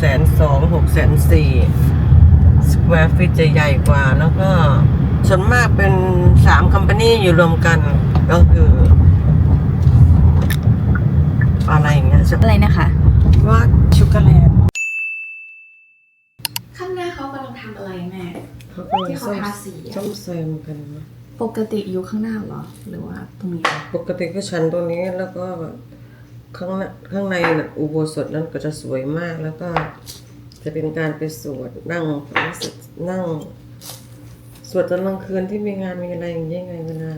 แสนสองหกแสนสี่สแควร์ฟิตจะใหญ่กว่า แล้วก็ส่วนมากเป็นสามค o m พานีอยู่รวมกัน ก็คือ อะไรอย่างเงี้ยอะไรนะคะ ว่าชูการ์แลนด์ข้างหน้าเขากำลังทำอะไรแม่ เขากำลังที่เขาซ่อมทาสีอะซ่อมแซมกันนะปกติอยู่ข้างหน้าเหรอ หรือว่าตรงนี้ ปกติก็ชั้นตรงนี้แล้วก็ ข้างหน้าข้างในน่ะอุโบสถนั้นก็จะสวยมากแล้วก็จะเป็นการไปสวดนั่งรู้สึกนั่ง สวดตอนกลางคืนที่มีงานมีอะไรอย่างเงี้ยไงเวลา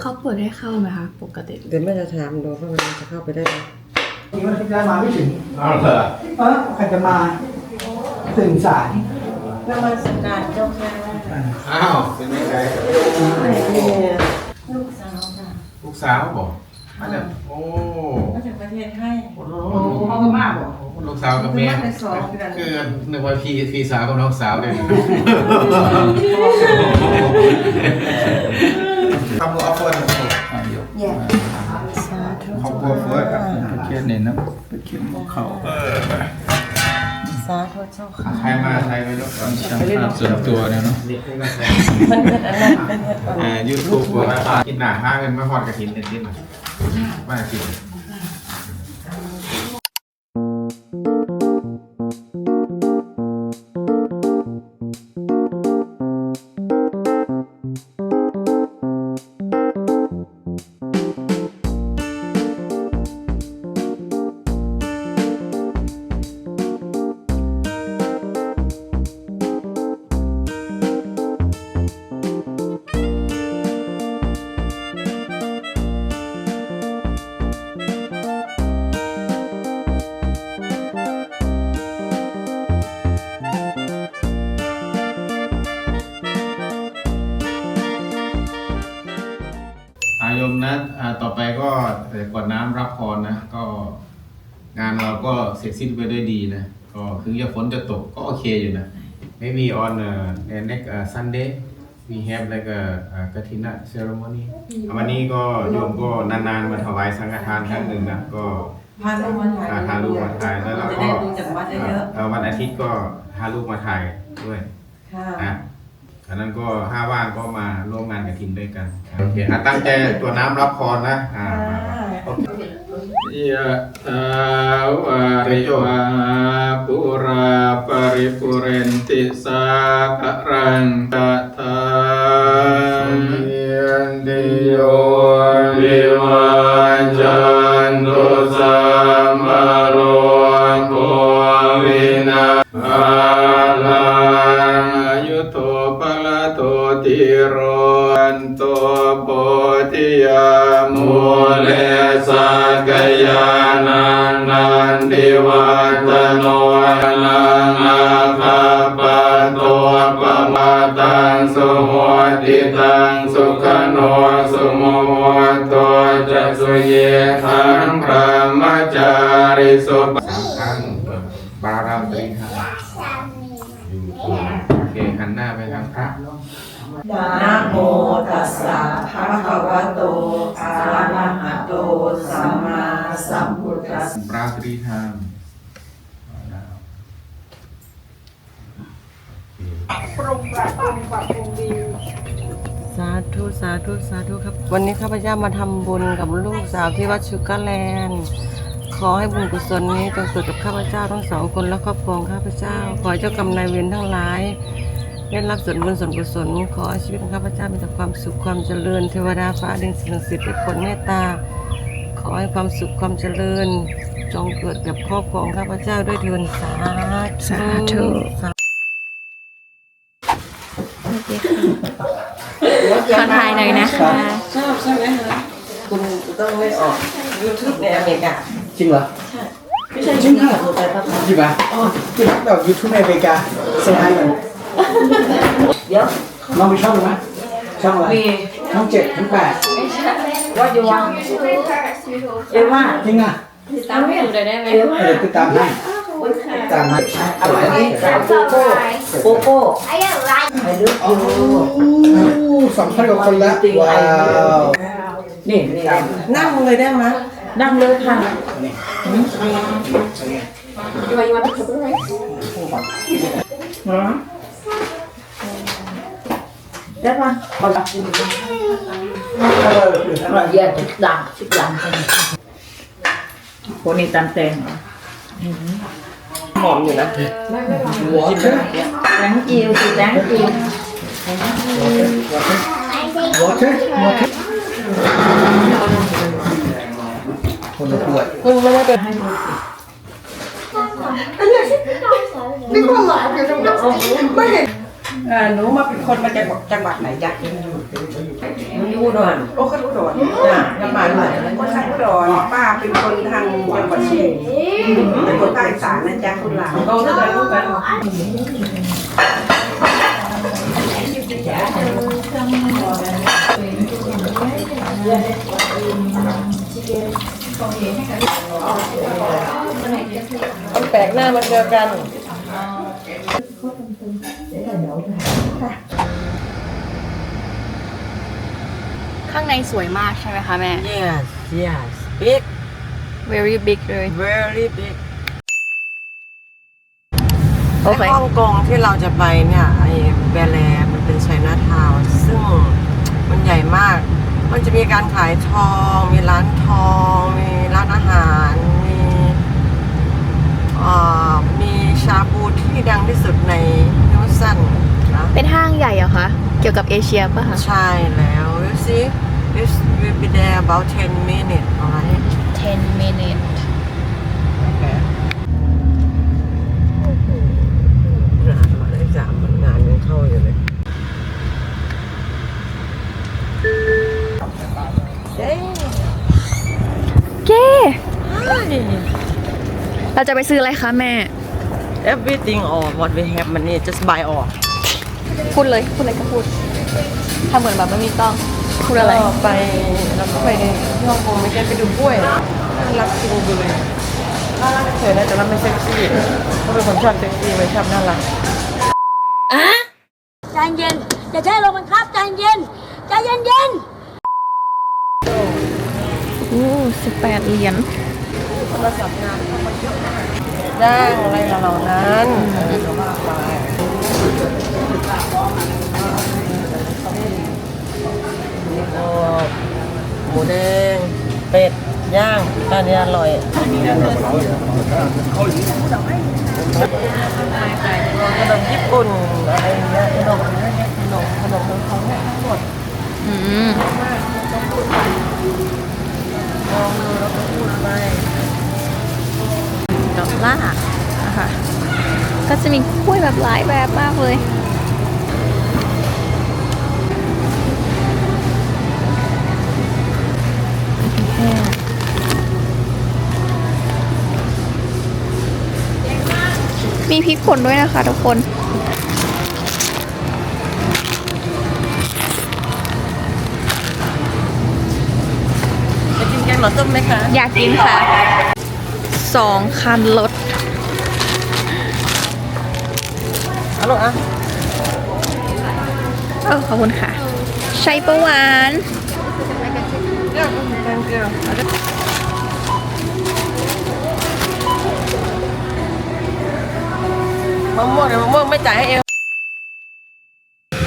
เขาเปิดให้เข้าไหมคะปกติเดี๋ยวแม่จะถามดูว่ามันจะเข้าไปได้ไหมนี่วันที่แล้วมาไม่ถึงเอาเหรอเออใครจะมาตื่นสายนมัสการเจ้าค่ะอ้าวเป็นยังไงนี่ลูกสาวบอกมาจากโอ้มาจากประ เทศไทยโหพ่อกับแม่บอกลูกสาวกับแม่คือนึกว่าพี่พี่สาวกับน้องสาวเลยทำตัวเอาเฟิร์นสาธุครอบครัวเฟิร์นครับเขียนเนี่ยนะไปเขียนของเขาสาธุเจ้าค่ะใครมาใครไปลูกช่างภาพส่วนตัวเนี่ยเนาะมันเกิดอะไรเป็นเหตุผลอ่ายูทูบว่ากินหนาห้าเงินมาพอดกระถินเด็ดที่มามากิ จสิ้นไปด้วยดีนะ ก็ถึงจะฝนจะตกก็โอเคอยู่นะ maybe on uh, the next uh, Sunday we have like a uh, Katina ceremony วันนี้ก็โยมก็นานๆมาถวายสังฆทานครั้งหนึ่งนะ ก็พาลูกมาถ่ายอ่าพาลูกมาถ่ายแล้วเราจะก็ได้ดูจากวัดเยอะเอ่อวันอาทิตย์ก็พาลูกมาถ่ายด้วยๆค่ะนะอันนั้นก็ห้าว่างก็มาร่วมงานกับทีมด้วยกัน โอเคอะตั้งใจตัวน้ำรับพรนะอ่ามามาโอเค ยะถาวาริวาปุราปริปุเรนติสากรังตะทาเยนติโย สุปสามครั้งบาราตรีครับอยู่ตรงโอเคหันหน้าไปทางพระนะโมตัสสะภะคะวะโตอะระหะโตสัมมาสัมพุทธัสสะบราตรีธรรมสาธุสาธุสาธุครับ วันนี้ข้าพเจ้ามาทำบุญกับลูกสาวที่วัดชูการแลนด์ ขอให้บุญกุศลนี้จงเกิดกับข้าพเจ้าทั้งสองคนและครอบครัวของข้าพเจ้า ขอให้เจ้ากรรมนายเวรทั้งหลายได้รับส่วนบุญส่วนกุศลขอให้ชีวิตของข้าพเจ้ามีแต่ความสุขความเจริญเทวดาฟ้าดินสิ่งศักดิ์สิทธิ์ได้ผลเมตตา ขอให้ความสุขความเจริญ จงเกิดกับครอบครัวของข้าพเจ้าด้วยเถิดสาธุสาธุสาขอถ่ายหน่อยนะคะชอบใช่ไหมคะคุณต้องไม่ออก YouTube ในอเมริกา จริงเหรอไม่ใช่จริงค่ะตัวไปปะจริงปะอ๋อจริงแบบยูทูบในอเมริกาเซนไฮกันเดี๋ยวน้องมีช่องไหมช่องอะไรมีช่องเจ็ดช่องแปดว่าอยู่วังเดี๋ยวว่าจริงอะตามให้ดูเลยได้ไหมเดี๋ยวติดตามให้ติดตามให้อะไรนี่โกโก้โกโก้ไอ้ลูกโอ้สองพันกว่าคนแล้วว้าวนี่นี่นั่งเลยได้ไหม นั่งเลยค่ะได้ป่ะเอาละเยอะทุกดังทุกดังคนนี้ตามเต็มหอมอยู่นะหัวใช่ไหมแตงจิวสิแตงจิว Water? Water? คนละขวดคุณไม่ได้เป็นอ่าหนูมาเป็นคนมาจากจังหวัดไหนจ๊ะหนูอยู่อุดรโอ้คนอุดรจ้ะยามาด้วยคนทางอุดรป้าเป็นคนทางจังหวัดเชียงเป็นคนภาคอีสานนะจ๊ะคุณหลานโตขึ้นไปลูกกันเมันแปลกหน้ามันเดียวกันข้างในสวยมากใช่ไหมคะแม่ yes yes big very big เลย very big โอเคในฮ่องกงที่เราจะไปเนี่ยไอ้แบลแลมันเป็นไชน่าทาวน์ซึ่งมันใหญ่มาก มันจะมีการขายทอง มีร้านทอง มีร้านอาหาร มีเอ่อมีชาบูที่ดังที่สุดในนิวซันนะเป็นห้างใหญ่เหรอคะ เกี่ยวกับเอเชียป่ะคะ ใช่แล้ว you see this will be there about 10 minutes alright 10 minutes งานมาได้สามมันงานยังเข้าอยู่เลย เย้เก้เราจะไปซื้ออะไรคะแม่ everything or what we have money just buy all พูดเลย พูดอะไรก็พูดทำเหมือนแบบไม่มีต้อง พูดอะไรก็ไปเราก็ไปที่ฮ่องกงไม่ใช่ไปดูกล้วยน่ารักจริงดูเลยน่ารักเฉยๆนะแต่เราไม่เซ็กซี่เขาเป็นคนชอบเซ็กซี่ไม่ชอบน่ารักใจเย็นอย่าใช้ลมมันครับใจเย็นใจเย็นเย็น โอ้สิบแปดเหรียญโทรศัพท์งานเข้ามาเยอะมากจ้างอะไรเหล่านั้นเออก็ว่าไปนี่ก็หมูแดง เป็ด ย่างอันนี้อร่อยขนมญี่ปุ่นอะไรอย่างเงี้ยขนมขนมขนมของเขาเนี่ยทั้งหมดอืม ลองดูแล้วก็พูดไปดอลลาร์นะคะก็จะมีกล้วยแบบหลายแบบมากเลยมีพริกป่นด้วยนะคะทุกคน หน่อส้มไหมคะ อยากกินค่ะสองคันรถเอาลูกอะเออขอบคุณค่ะ ใช้ประหวานเดี๋ยวแกงเกลือเอาดิมะม่วงเดี๋ยวมะม่วงไม่จ่ายให้เอง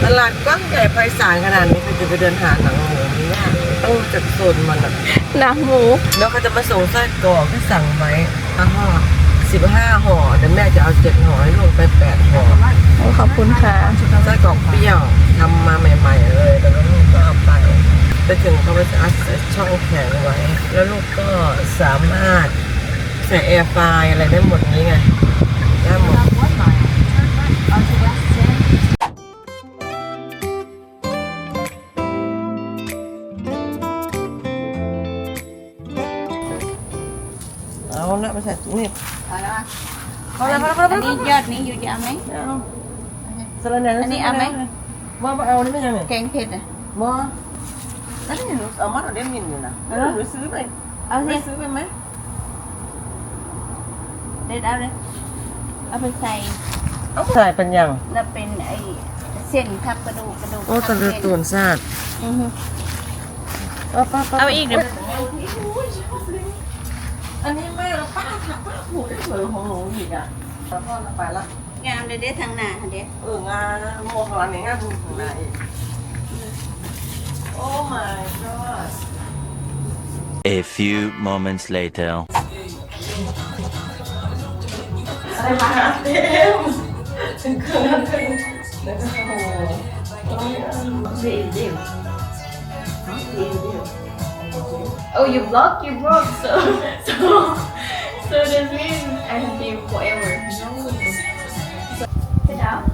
ตลาดกว้างใหญ่ไพศาลขนาดนี้ใครจะไปเดินหาหนังหมู เนี่ยต้องจากโซนมันอะหนังหมูแล้วเขาจะมาส่งไส้กรอกที่สั่งไว้ห้าห่อสิบห้าห่อแต่แม่จะเอาเจ็ดห่อให้ลงไปแปดห่อโอ้ขอบคุณค่ะไส้กรอกเปรี้ยวทำมาใหม่ๆเลยแล้วก็ลูกก็เอาไปไปถึงเขาไปอัดช่องแข็งไว้ แล้วลูกก็สามารถใส่แอร์ไฟล์อะไรได้หมดนี้ไงได้หมด ละมาใส่ถุงนี่เอาละเอาละเอาละอันนี้ยอดนี้อยู่จะเอาไหมเอาสลัดแหน่อันนี้เอาไหมว่าเอานี่ไม่ยังไงแกงเผ็ดอะมอแล้วนี่หนูเอามาเอาเดมินอยู่นะหนูซื้อไปเอาไปสิซื้อไปไหมเด็ดเอาเลยเอาไปใส่เอาใส่เป็นยังแล้วเป็นไอ้เส้นทับกระดูกกระดูกโอ้ตะลือตูนซาดอือฮึเอาป้าป้าเอาอีกเดี๋ยว อันนี้ไม่ละป้าค่ะป้าผูกได้สวยกว่าของหนูอีกอะแล้วก็ไปละงามเลยเด้ทางหน้าค่ะเด้เอองานโมกร้านนี้งานผูกของนายอีกโอ้ my god A few moments later. อะไรมาเต็มถึงเครื่องนั้นขึ้นแล้วก็โอ้โห Oh you block you broke so so so that means I have been forever. Sit down.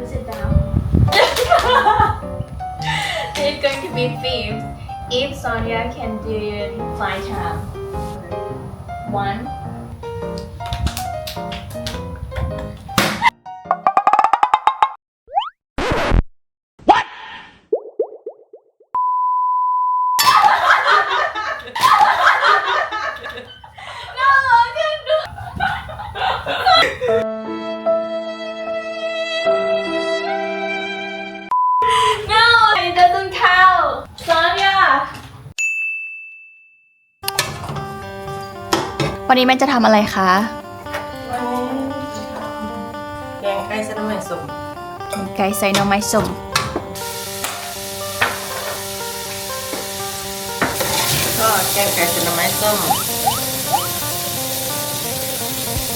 You sit down. It's going to be filmed if Sonia can do fly charm one วันนี้แม่จะทำอะไรคะ วันนี้แกงไก่เส้นน้ำมันส้มไก่ใส่หน่อไม้ส้มก็แกงไก่เส้นน้ำมันส้ม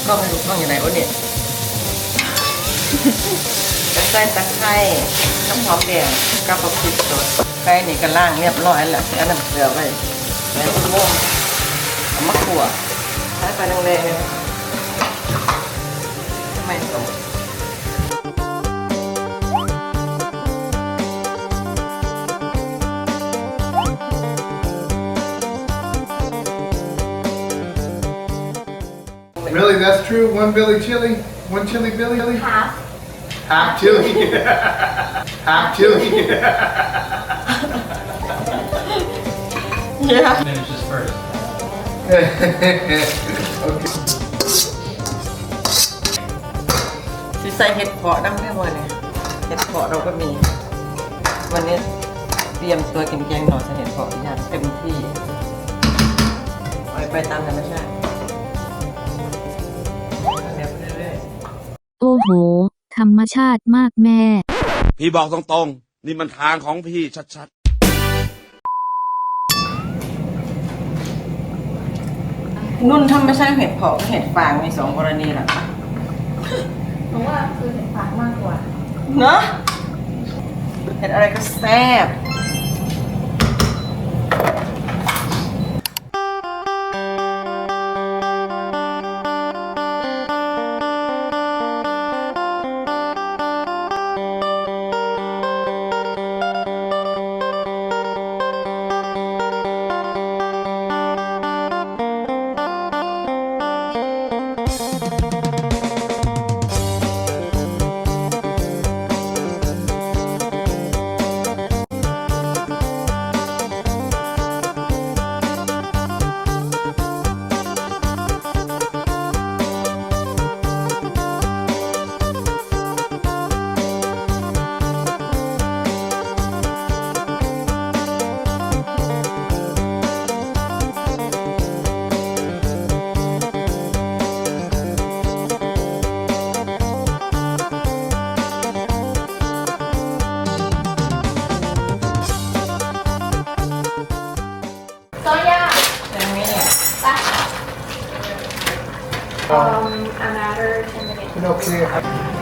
ก็ไม่รู้ต้องอย่างไรวะเนี่ยแล้วใส่ตะไคร้น้ำหอมแดงกับผักชีสดไก่นี่ก็ล่างเรียบร้อยแล้วอันนั้นเกลือไว้แล้วก็ม่วงเอามะขั่วใช้ไฟแรงๆน้ำมันส้ม Really, that's true? One Billy chili? One chili Billy? Half. Half chili? Half chili? Yeah. Finish this first. Okay. สิใส่เห็ดเพาะน้ำแม่วันเนี่ยเห็ดเพาะเราก็มี วันนี้เตรียมตัวกินแกงหน่อใส่เห็ดเพาะอย่างเต็มที่ปล่อยไปตามธรรมชาติเดี๋ยวไปเรื่อยโอ้โห ธรรมชาติมากแม่ พี่บอกตรงๆ นี่มันทางของพี่ชัด นุ่นถ้าไม่ใช่เห็ดเพาะก็เห็ดฟางมีสองกรณีแหละหนูว่าคือเห็นปากมากกว่า เนอะเห็ดอะไรก็แซ่บ Um, another 10 minutes. Okay.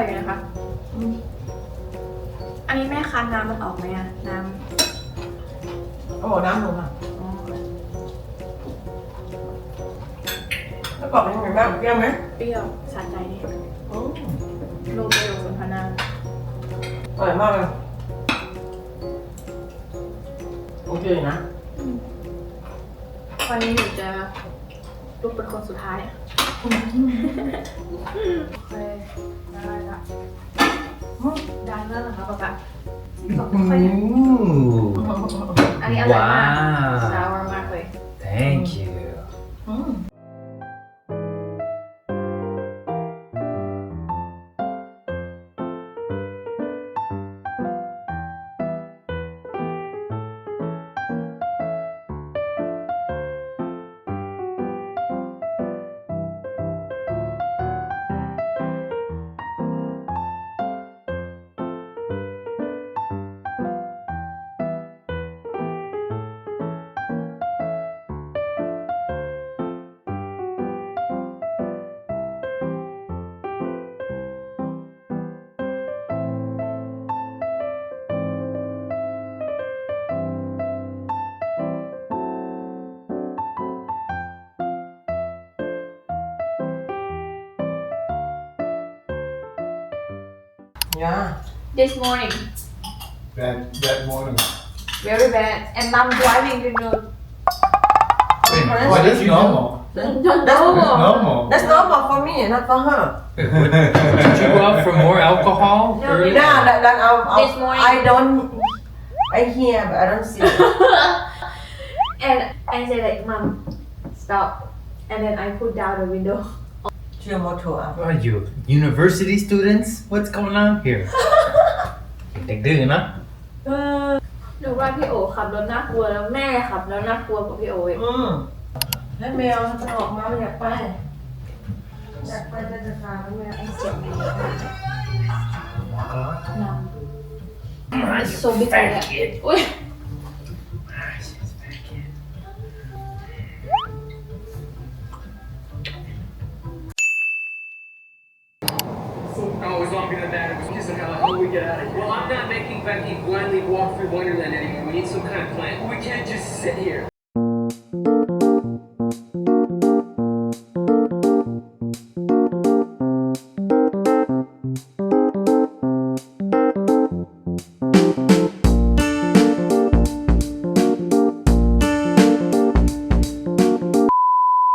ยอยู่นะคะอืมอันนี้แม่คั้นน้ำมันออกไหมอะน้ำเอาหมดน้ำลงค่ะอ๋อแล้วกรอบเป็นยังไงบ้างเปรี้ยวไหมเปรี้ยวสะใจนี่อืมโรเมโอสนทนาอร่อยมากเลยโอเคนะวันนี้หนูจะลุกเป็นคนสุดท้ายโอเค ได้ละดังแล้วนะคะป๊าป๊าค่อยๆอันนี้อร่อยมาก ยา this morning. That that morning. Very bad. And mom driving to the oh that's normal? That's normal. That's normal for me not for her. Did you go out for more alcohol No, earlier? Yeah that that I'll, I'll, This morning. I don't I hear but I don't see and I say like mom stop. And then I put down the window เชื่อมอโทรอะ Are you university students? What's going on here? เด็กดื้อนะหนูว่าพี่โอขับรถน่ากลัวแล้วแม่ขับแล้วน่ากลัวกว่าพี่โออีกอืมให้แมวมันออกมามันอยากไปอยากไปแต่จะพาแมวไอ้เสียงแมวโซบิทเลยอะอุ้ย blindly walk through Wonderland anymore. We need some kind of plan. We can't just sit here.